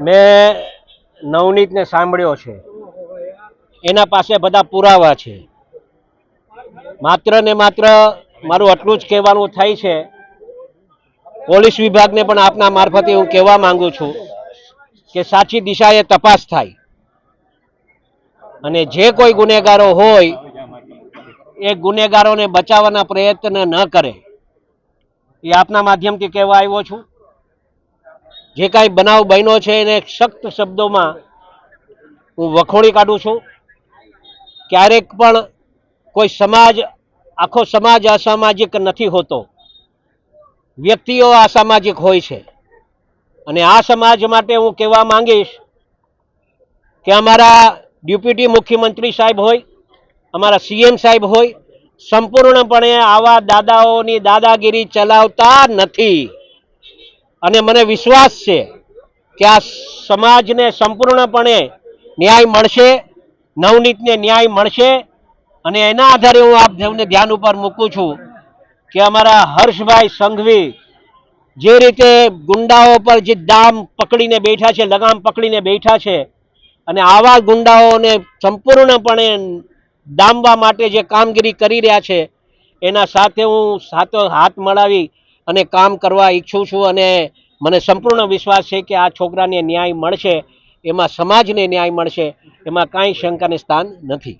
મેં નવનીતને સાંભળ્યો છે. એના પાસે બધા પુરાવા છે. માત્ર ને માત્ર મારું આટલું જ કહેવાનું થાય છે. પોલીસ વિભાગને પણ આપના મારફતે હું કહેવા માંગુ છું કે સાચી દિશાએ તપાસ થાય. અને જે કોઈ ગુનેગારો હોય, એ ગુનેગારોને બચાવવાના પ્રયત્ન ન કરે. એ આપના માધ્યમથી કહેવા આવ્યો છું. જે કાંઈ બનાવ બન્યો છે એને સખ્ત શબ્દોમાં હું વખોડી કાઢું છું. ક્યારેક પણ કોઈ સમાજ, આખો સમાજ અસામાજિક નથી હોતો. વ્યક્તિઓ અસામાજિક હોય છે. અને આ સમાજ માટે હું કહેવા માંગીશ કે અમારા ડેપ્યુટી મુખ્યમંત્રી સાહેબ હોય, અમારા સીએમ સાહેબ હોય, સંપૂર્ણપણે આવા દાદાઓની દાદાગીરી ચલાવતા નથી. અને મને વિશ્વાસ છે કે આ સમાજને સંપૂર્ણપણે ન્યાય મળશે, નવનીતને ન્યાય મળશે અને એના આધારે હું આપ સૌને ધ્યાન ઉપર મૂકું છું કે અમારા હર્ષભાઈ સંઘવી જે રીતે ગુંડાઓ પર જે દામ પકડીને બેઠા છે, લગામ પકડીને બેઠા છે અને આવા ગુંડાઓને સંપૂર્ણપણે ડામવા માટે જે કામગીરી કરી રહ્યા છે, એના સાથે હું સાથો હાથ મળાવી અને કામ કરવા ઈચ્છું છું અને મને સંપૂર્ણ વિશ્વાસ છે કે આ છોકરાને ન્યાય મળશે, એમાં સમાજને ન્યાય મળશે, એમાં કાંઈ શંકાને સ્થાન નથી.